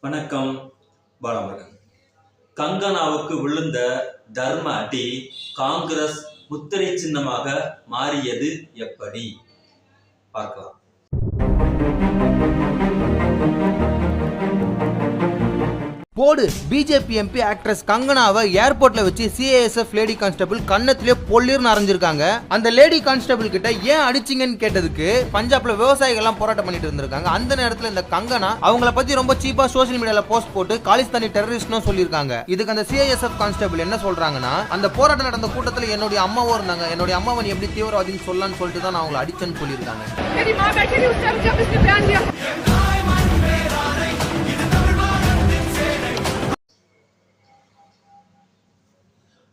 வணக்கம் பாலமுருகன். கங்கனாவுக்கு விழுந்த தர்ம அடி காங்கிரஸ் முத்திரை சின்னமாக மாறியது எப்படி? பார்க்கலாம். போடு. பிஜேபி எம்பி ஆக்ட்ரஸ் கங்கனாவை ஏர்போர்ட்ல வச்சு சிஏஎஸ்எஃப் லேடி கான்ஸ்டபிள் கன்னத்திலே பொல்லிர்னு அரைஞ்சிருக்காங்க. அந்த லேடி கான்ஸ்டபிள் கிட்ட ஏன் அடிச்சிங்கன்னு கேட்டதுக்கு பஞ்சாப்ல விவசாயிகள் எல்லாம் போராட்டம் பண்ணிட்டு இருந்திருக்காங்க. அந்த நேரத்துல இந்த கங்கனா அவங்கள பத்தி ரொம்ப சீப்பா சோஷியல் மீடியால போஸ்ட் போட்டு காலிஸ்தானி டெரரிஸ்ட்னு சொல்லியிருக்காங்க. இதுக்கு அந்த சிஏஎஸ்எஃப் கான்ஸ்டபிள் என்ன சொல்றாங்கன்னா அந்த போராட்டம் நடந்த கூட்டத்துல என்னுடைய அம்மாவும் இருந்தாங்க. என்னுடைய அம்மாவை நீ எப்படி தீவிரவாதின்னு சொல்லலாம்னு சொல்லிட்டு தான் நான் அவங்களை அடிச்சேன்னு சொல்லியிருக்காங்க.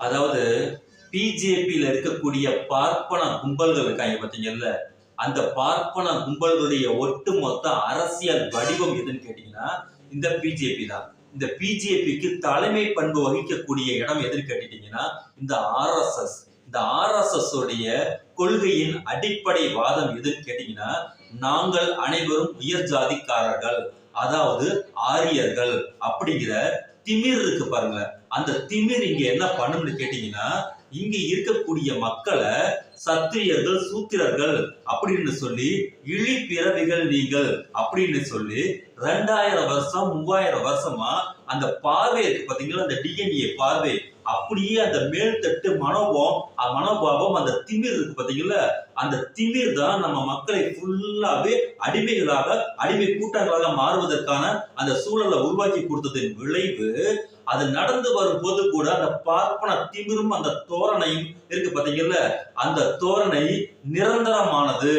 அதாவது பிஜேபியில் இருக்கக்கூடிய பார்ப்பன கும்பல்கள் இருக்காங்க பார்த்தீங்கல்ல அந்த பார்ப்பன கும்பல்களுடைய ஒட்டுமொத்த அரசியல் வடிவம் எதுன்னு கேட்டீங்கன்னா இந்த பிஜேபி தான். இந்த பிஜேபிக்கு தலைமை பண்பு வகிக்கக்கூடிய இடம் எதுன்னு கேட்டீங்கன்னா இந்த ஆர்எஸ்எஸ் இந்த ஆர்எஸ்எஸ் உடைய கொள்கையின் அடிப்படை வாதம் எதுன்னு கேட்டீங்கன்னா நாங்கள் அனைவரும் உயர் ஜாதிக்காரர்கள் அதாவது ஆரியர்கள் அப்படிங்கிற திமிர் இருக்கு பாருங்களேன். அந்த திமிர் இங்க என்ன பண்ணும்னு கேட்டீங்கன்னா இங்க இருக்கக்கூடிய மக்களை சத்திரியர்கள் சூத்திரர்கள் அப்படின்னு சொல்லி இழி பிறவிகள் நீங்கள் அப்படின்னு சொல்லி ரெண்டாயிரம் வருஷம் மூவாயிரம் வருஷமா அந்த பார்வை இருக்கு பாத்தீங்களா? அந்த டிஎன்ஏ பார்வை. அப்படியே அந்த மேல்தட்டு மனோபம் மனோபாவம் அந்த திமிர் இருக்கு பாத்தீங்களா? அந்த திமிர் தான் நம்ம மக்களை ஃபுல்லாவே அடிமைகளாக அடிமை கூட்டங்களாக மாறுவதற்கான அந்த சூழலை உருவாக்கி கொடுத்ததின் விளைவு அது நடந்து வரும்போது கூட அந்த பார்ப்பன திமிரும் அந்த தோரணையும் இருக்கு பாத்தீங்கல்ல? அந்த தோரணை நிரந்தரமானது.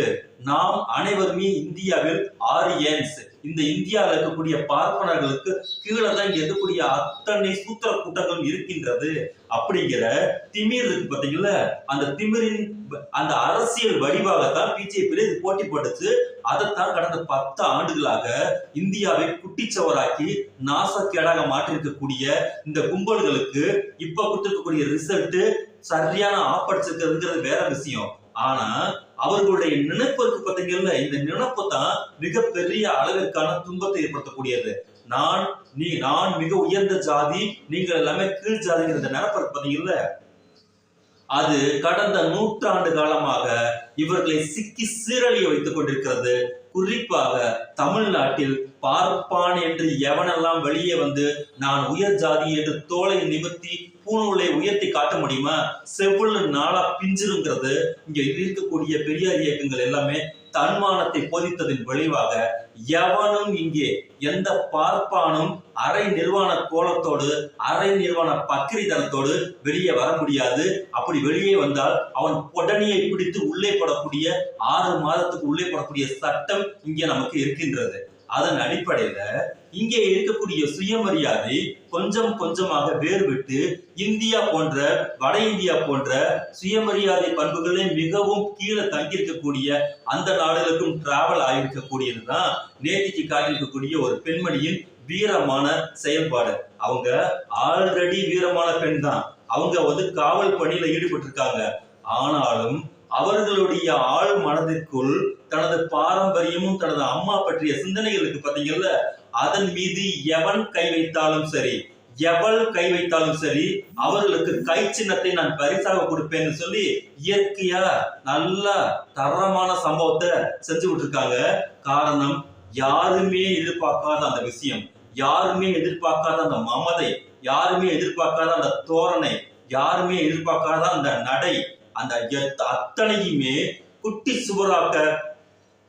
நாம் அனைவருமே இந்தியாவில் ஆரியன்ஸ். இந்த இந்தியாவில் இருக்கக்கூடிய பார்ப்பனர்களுக்கு கீழே தான் இங்க இருக்கக்கூடிய அத்தனை சூத்திர கூட்டங்களும் இருக்கின்றது. அப்படிங்கிற திமிர் இருக்கு பாத்தீங்கல்ல? அந்த திமிரின் அந்த அரசியல் வடிவாகத்தான் பிஜேபியில இது போட்டி போட்டுச்சு. அதைத்தான் கடந்த பத்து ஆண்டுகளாக இந்தியாவை குட்டிச்சவராக்கி நாசக்கேடாக மாற்றிருக்கக்கூடிய இந்த கும்பல்களுக்கு இப்ப கொடுத்திருக்கக்கூடிய ரிசல்ட் சரியான ஆப்படிச்சிருக்கிறதுங்கிறது வேற விஷயம். ஆனா அவர்களுடைய நினைப்பு இருக்கு இந்த நினைப்பு தான் மிகப்பெரிய அளவிற்கான துன்பத்தை ஏற்படுத்தக்கூடியது. நான் நீ நான் மிக உயர்ந்த ஜாதி நீங்கள் எல்லாமே கீழ் ஜாதிங்கிற இந்த நினைப்பு இருக்கு அது கடந்த நூற்றாண்டு காலமாக இவர்களை சிக்கி சீரழிய வைத்துக் கொண்டிருக்கிறது. குறிப்பாக தமிழ்நாட்டில் பார்ப்பான் என்று எவனெல்லாம் வெளியே வந்து நான் உயர் ஜாதி என்று தோலை நிமித்தி பூணூலை உயர்த்தி காட்ட முடியுமா? செவ்வளு நாளா பிஞ்சிருங்கிறது. இங்க இருக்கக்கூடிய பெரியார் இயக்கங்கள் எல்லாமே தன்மானத்தை போதித்ததின் விளைவாக எவனும் இங்கே எந்த பார்ப்பானும் அரை நிர்வாண கோலத்தோடு அரை நிர்வாண பக்கிரிதனத்தோடு வெளியே வர முடியாது. அப்படி வெளியே வந்தால் அவன் உடனே பிடித்து உள்ளே போடக்கூடிய ஆறு மாதத்துக்கு உள்ளே போடக்கூடிய சட்டம் இங்கே நமக்கு இருக்கின்றது. அதன் அடிப்படையில இங்கே இருக்கக்கூடிய சுயமரியாதை கொஞ்சம் கொஞ்சமாக வேறுவிட்டு இந்தியா போன்ற வட இந்தியா போன்ற சுயமரியாதை பண்புகளே மிகவும் கீழே தங்கியிருக்கக்கூடிய அந்த நாடுகளுக்கும் டிராவல் ஆகியிருக்கக்கூடியதுதான் நேத்திக்கு காட்டியிருக்கக்கூடிய ஒரு பெண்மணியின் வீரமான செயல்பாடு. அவங்க ஆல்ரெடி வீரமான பெண் தான் அவங்க வந்து காவல் பணியில ஈடுபட்டு இருக்காங்க ஆனாலும் அவர்களுடைய ஆழ் மனதிற்குள் தனது பாரம்பரியமும் தனது அம்மா பற்றிய சிந்தனைகளுக்கு பாத்தீங்கல்ல? அதன் மீது எவன் கை வைத்தாலும் சரி எவள் கை வைத்தாலும் சரி அவர்களுக்கு கை சின்னத்தை நான் பரிசாக கொடுப்பேன்னு சொல்லி இயற்கையா நல்ல தரமான சம்பவத்தை செஞ்சு விட்டுருக்காங்க. காரணம் யாருமே எதிர்பார்க்காத அந்த விஷயம் யாருமே எதிர்பார்க்காத அந்த மமதை யாருமே எதிர்பார்க்காத அந்த தோரணை யாருமே எதிர்பார்க்காத அந்த நடை அந்த எத்- அத்தனையுமே குட்டி சுவராக்க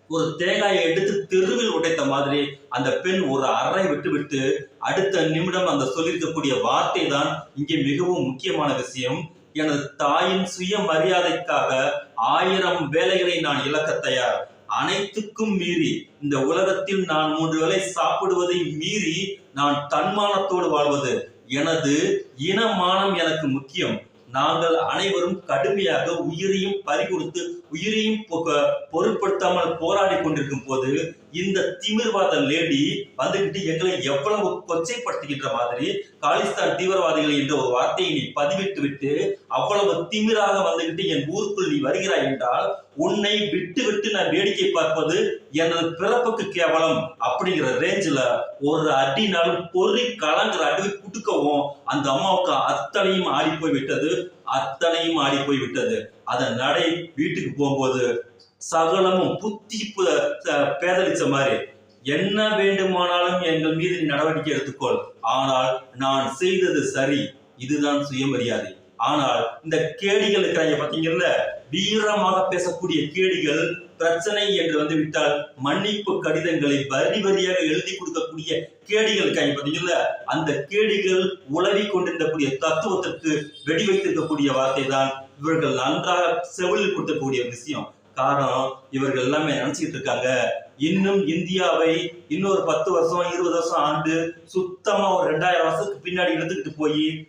ஒரு தேங்காயை எடுத்து தெருவில் உடைத்த மாதிரி அந்த பெண் ஒரு அறை விட்டு விட்டு அடுத்த நிமிடம் அந்த சொல்லியிருக்கக்கூடிய வார்த்தை தான் இங்கே மிகவும் முக்கியமான விஷயம். எனது தாயின் சுய மரியாதைக்காக ஆயிரம் வேலைகளை நான் இழக்க தயார். அனைத்துக்கும் மீறி இந்த உலகத்தில் நான் மூன்று வேளை சாப்பிடுவதை மீறி நான் தன்மானத்தோடு வாழ்வது. எனது இனமானம் எனக்கு முக்கியம். நாங்கள் அனைவரும் கடுமையாக உயிரையும் பறிகொடுத்து உயிரையும் பொ- பொருட்படுத்தாமல் போராடி கொண்டிருக்கும் போது இந்த தீவிரவாத லேடி வந்துகிட்டு எங்களை எவ்வளவு கொச்சைப்படுத்துகின்ற மாதிரி காலிஸ்தான் தீவிரவாதிகள் என்ற ஒரு வார்த்தையை நீ பதிவிட்டு விட்டு அவ்வளவு திமிராக வந்துகிட்டு என் ஊருக்குள் நீ வருகிறாய் என்றால் உன்னை விட்டு விட்டு நான் வேடிக்கை பார்ப்பது எனது பிறப்புக்கு கேவலம் அப்படிங்கிற ரேஞ்சில் ஒரு அடினாலும் பொறி கலங்குற அடி குட்டுக்கவும் அந்த அம்மாவுக்கு அத்தனையும் ஆடி போய் விட்டது அத்தனையும் ஆடி போய் விட்டது. அதன் நடை வீட்டுக்கு போகும்போது சகலமும் புத்தி பேதளிச்ச மாதிரி என்ன வேண்டுமானாலும் எங்கள் மீது நடவடிக்கை எடுத்துக்கொள். ஆனால் நான் செய்தது சரி. இதுதான் சுயமரியாதை. ஆனால் இந்த கேடிகள் இருக்கிறாங்க பாத்தீங்கல்ல வீரமாக பேசக்கூடிய கேடிகள் பிரச்சனை என்று வந்து விட்டால் மன்னிப்பு கடிதங்களை வரி வரியாக எழுதி கொடுக்கக்கூடிய கேடிகள் இருக்காங்க பாத்தீங்கல்ல அந்த கேடிகள் உலவி கொண்டிருக்கக்கூடிய தத்துவத்திற்கு வெடி வைத்திருக்கக்கூடிய வார்த்தை தான் இவர்கள் நன்றாக செவிலில் கொடுக்கக்கூடிய விஷயம். காரணம் இவர்கள் எல்லாமே நினைச்சிட்டு இருக்காங்க? இன்னும் இந்தியாவை இன்னொரு பத்து வருஷம் இருபது வருஷம் ஆண்டு சுத்தமா ஒரு ரெண்டாயிரம் வருஷத்துக்கு பின்னாடி எடுத்துக்கிட்டு போய்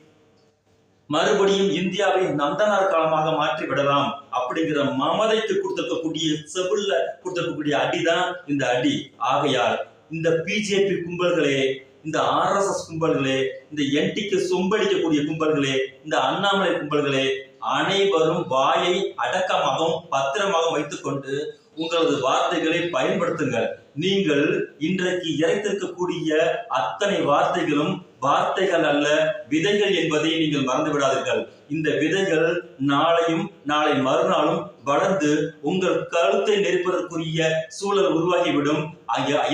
மறுபடியும் இந்தியாவை நந்தனார் காலமாக மாற்றி விடலாம் அப்படிங்கிற மமதைக்கு கொடுத்திருக்கக்கூடிய செவில்ல கொடுத்திருக்கக்கூடிய அடிதான் இந்த அடி. ஆகையால் இந்த பிஜேபி கும்பல்களே இந்த ஆர்எஸ்எஸ் கும்பல்களே இந்த என்டிக்கு சொம்படிக்கக்கூடிய கும்பல்களே இந்த அண்ணாமலை கும்பல்களே அனைவரும் வாயை அடக்கமாகவும் பத்திரமாக வைத்துக்கொண்டு உங்களது வார்த்தைகளை பயன்படுத்துங்கள். நீங்கள் இன்றைக்கு இறைத்திருக்கக்கூடிய அத்தனை வார்த்தைகளும் வார்த்தைகள் அல்ல விதைகள் என்பதை நீங்கள் மறந்து விடாதீர்கள். இந்த விதைகள் நாளையும் நாளை மறுநாளும் வளர்ந்து உங்கள் கழுத்தை நெருப்பதற்குரிய சூழல் உருவாகிவிடும்.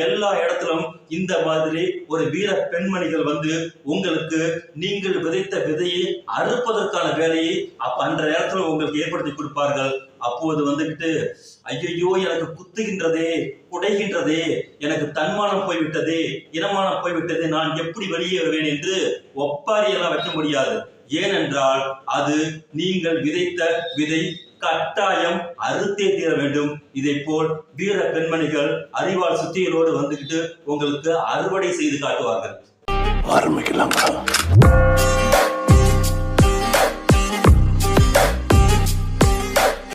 எல்லா இடத்திலும் இந்த மாதிரி ஒரு வீர பெண்மணிகள் வந்து உங்களுக்கு நீங்கள் விதைத்த விதையை அறுப்பதற்கான வேலையை அப்ப அந்த நேரத்தில் உங்களுக்கு ஏற்படுத்தி கொடுப்பார்கள். அப்போது வந்துகிட்டு ஐயையோ எனக்கு குத்துகின்றதே குடைகின்றதே எனக்கு தன்மானம் போய்விட்டதே இனமானம் போய்விட்டது நான் எப்படி வெளியே வருவேன் என்று ஒப்பாரியெல்லாம் வைக்க முடியாது. ஏனென்றால் அது நீங்கள் விதைத்த விதை கட்டாயம் அறுத்தே தீர வேண்டும். இதை போல் வீர பெண்மணிகள் அறிவால் சுத்தியலோடு வந்துகிட்டு உங்களுக்கு அறுவடை செய்து காட்டுவார்கள். ஆரம்பிக்கலாம்